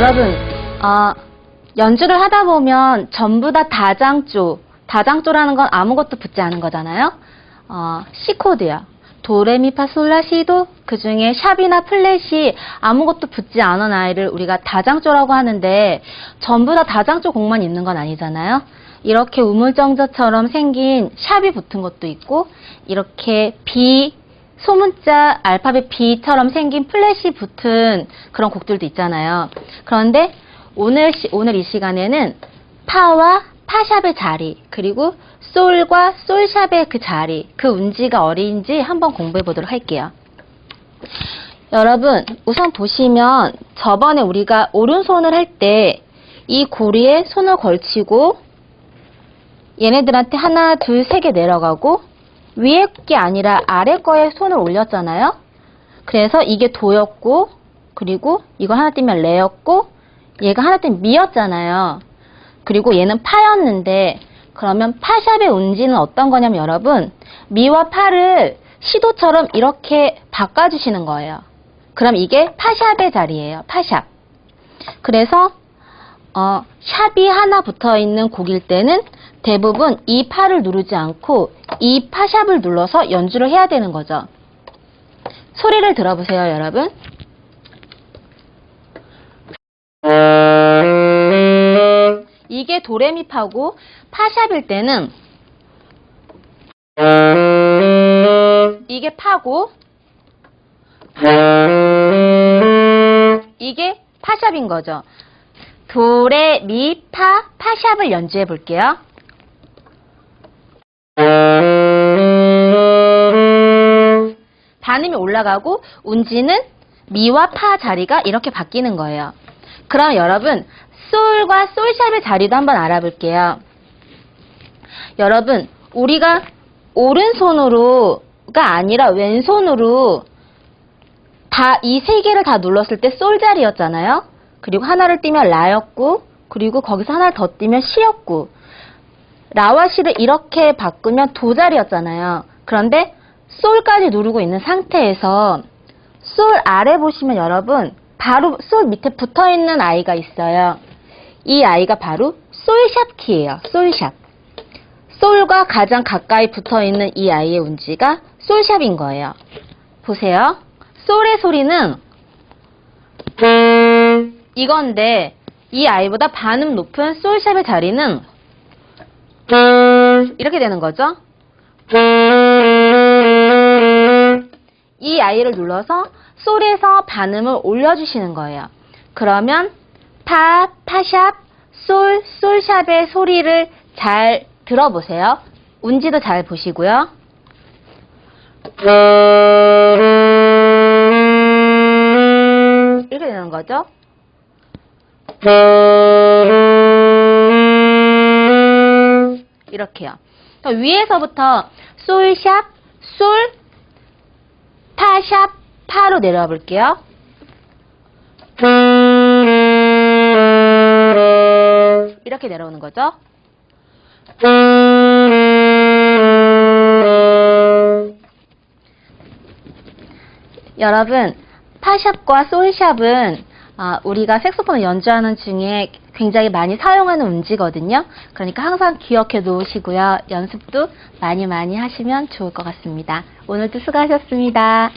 여러분, 어, 연주를 하다 보면 전부 다 다장조, 다장조라는 건 아무것도 붙지 않은 거잖아요. 어, C 코드요. 도레미파솔라시도 그 중에 샵이나 플랫이 아무것도 붙지 않은 아이를 우리가 다장조라고 하는데 전부 다 다장조 곡만 있는 건 아니잖아요. 이렇게 우물정저처럼 생긴 샵이 붙은 것도 있고 이렇게 B 소문자 알파벳 B처럼 생긴 플랫이 붙은 그런 곡들도 있잖아요. 그런데 오늘 시- 오늘 이 시간에는 파와 파샵의 자리 그리고 솔과 솔샵의 그 자리 그 운지가 어디인지 한번 공부해 보도록 할게요. 여러분 우선 보시면 저번에 우리가 오른손을 할 때 이 고리에 손을 걸치고 얘네들한테 하나 둘 세 개 내려가고 위에 게 아니라 아래 거에 손을 올렸잖아요. 그래서 이게 도였고 그리고 이거 하나 띄면 레였고 얘가 하나 띄면 미였잖아요. 그리고 얘는 파였는데 그러면 파샵의 운지는 어떤 거냐면 여러분 미와 파를 시도처럼 이렇게 바꿔주시는 거예요. 그럼 이게 파샵의 자리예요. 파샵. 그래서 어, 샵이 하나 붙어 있는 곡일 때는 대부분 이 파를 누르지 않고 이 파샵을 눌러서 연주를 해야 되는 거죠. 소리를 들어보세요, 여러분. 이게 도레미파고 파샵일 때는 이게 파고 이게 파샵인 거죠. 도레 미 파 파샵을 연주해 볼게요. 반음이 올라가고 운지는 미와 파 자리가 이렇게 바뀌는 거예요. 그럼 여러분 솔과 솔샵의 자리도 한번 알아볼게요. 여러분 우리가 오른손으로가 아니라 왼손으로 다 이 세 개를 다 눌렀을 때 솔 자리였잖아요. 그리고 하나를 띄면 라였고 그리고 거기서 하나를 더 띄면 시였고 라와 시를 이렇게 바꾸면 도 자리였잖아요. 그런데 솔까지 누르고 있는 상태에서 솔 아래 보시면 여러분 바로 솔 밑에 붙어 있는 아이가 있어요. 이 아이가 바로 솔샵 키예요. 솔샵. 솔과 가장 가까이 붙어 있는 이 아이의 운지가 솔샵인 거예요. 보세요. 솔의 소리는 이건데 이 아이보다 반음 높은 솔샵의 자리는 이렇게 되는 거죠. 이 아이를 눌러서 솔에서 반음을 올려주시는 거예요. 그러면 파, 파샵, 솔, 솔샵의 소리를 잘 들어보세요. 운지도 잘 보시고요. 이렇게 되는 거죠. 이렇게요. 그럼 위에서부터 솔샵, 솔, 파샵, 파로 내려와 볼게요. 이렇게 내려오는 거죠. 여러분, 파샵과 솔샵은 아, 우리가 색소폰을 연주하는 중에 굉장히 많이 사용하는 운지거든요. 그러니까 항상 기억해 놓으시고요. 연습도 많이 많이 하시면 좋을 것 같습니다. 오늘도 수고하셨습니다.